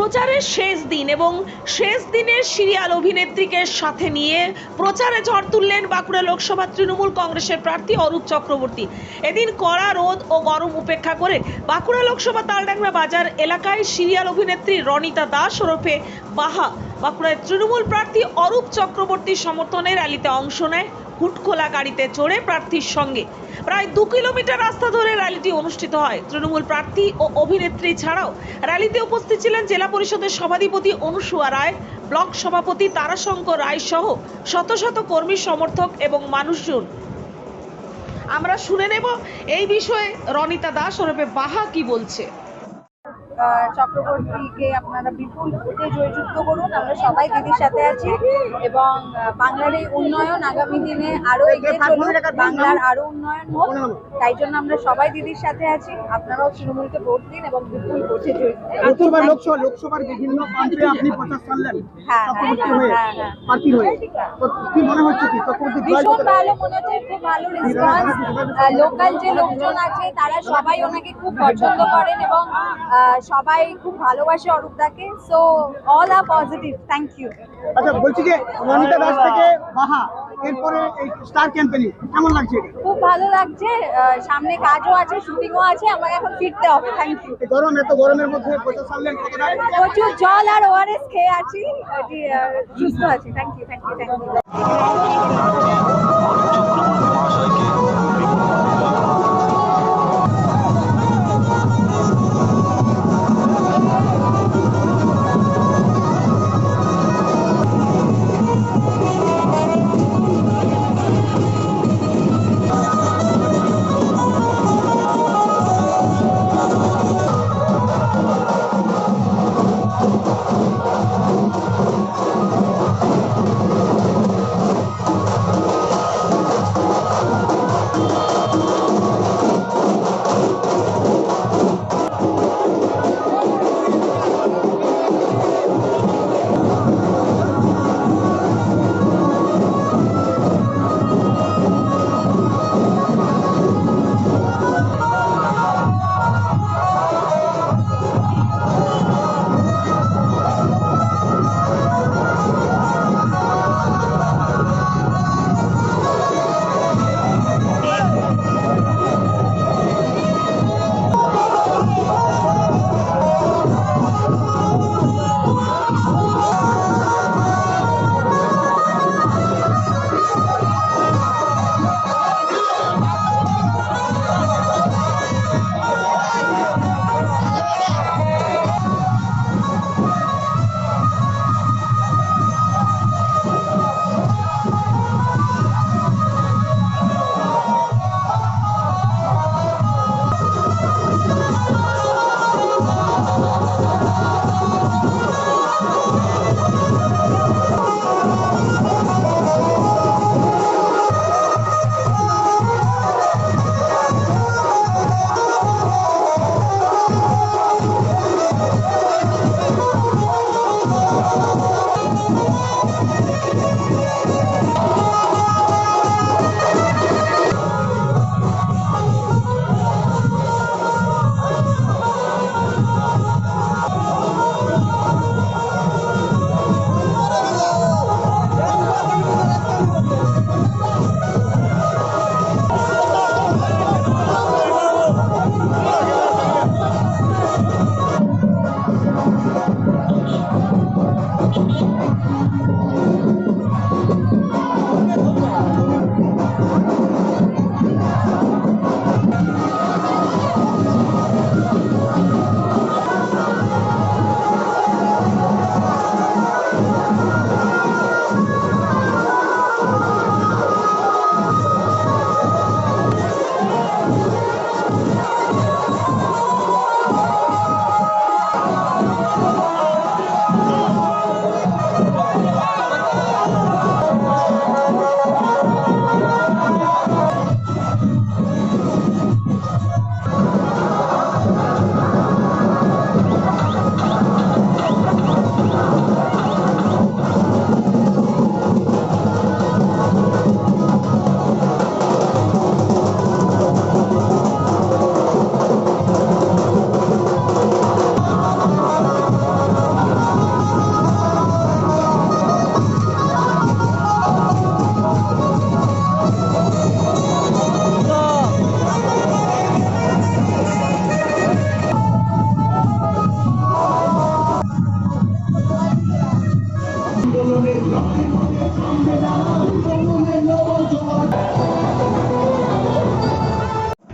প্রচারের শেষ দিন এবং শেষ দিনের সিরিয়াল অভিনেত্রীকে সাথে নিয়ে প্রচারে ঝড় তুললেন বাঁকুড়া লোকসভা তৃণমূল কংগ্রেসের প্রার্থী অরূপ চক্রবর্তী। এদিন কড়া রোদ ও গরম উপেক্ষা করে বাঁকুড়া লোকসভা তালডাংরা বাজার এলাকায় সিরিয়াল অভিনেত্রী রনিতা দাস ওরফে বাহা বাঁকুড়ার তৃণমূল প্রার্থী অরূপ চক্রবর্তীর সমর্থনে র্যালিতে অংশ নেয় হুটখোলা গাড়িতে চড়ে প্রার্থীর সঙ্গে। প্রায় দু কিলোমিটার রাস্তা ধরে র্যালিটি অনুষ্ঠিত হয়। তৃণমূল প্রার্থী ও অভিনেত্রী ছাড়াও র্যালিতে উপস্থিত ছিলেন জেলা পরিষদের সভাধিপতি অনুসুয়া রায়, ব্লক সভাপতি তারাশঙ্কর রায় সহ শত শত কর্মী সমর্থক এবং মানুষজন। আমরা শুনে নেব এই বিষয়ে রনিতা দাস ওরফে বাহা কি বলছে। চক্রবর্তীকে আপনারা বিপুল ভোটে জয়যুক্ত করুন আমরা সবাই দিদির সাথে আছি এবং বাংলার এই উন্নয়ন আগামী দিনে আরও এগিয়ে চলুক বাংলার আরও উন্নয়ন হোক। তাই জন্য আমরা সবাই দিদির সাথে আছি। আপনারাও তৃণমূলকে ভোট দিন এবং বিপুল ভোটে জয়যুক্ত লোকসভা লোকসভা লোকসভার বিভিন্ন প্রান্তে আপনি প্রচার চাললেন। হ্যাঁ, চক্রবর্তী হ্যাঁ, হয়ে। প্রার্থী কি মনে হচ্ছে কি? চক্রবর্তী ভীষণ ভালো মনে হচ্ছে খুব ভালো রেসপন্স লোকাল যে লোকজন আছে তারা সবাই ওনাকে খুব পছন্দ করেন এবং সবাই খুব ভালোবাসে অরূপদাকে so all are positive thank you আচ্ছা বলছি যে রনিতা দাস থেকে বাহা এরপরে এই স্টার ক্যাম্পেইন কেমন লাগছে খুব ভালো লাগছে। সামনে কাজও আছে শুটিংও আছে আমাকে এখন ফিরতে হবে। থ্যাংক ইউ গরম এত গরমের মধ্যে প্রচার কতটা? প্রচুর জল আর ওআরএস খেয়ে আছি। সুস্থ আছি। Thank you thank you thank you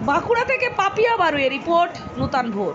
Bankura থেকে পাপিয়া বারুয়ে রিপোর্ট নূতন ভোর।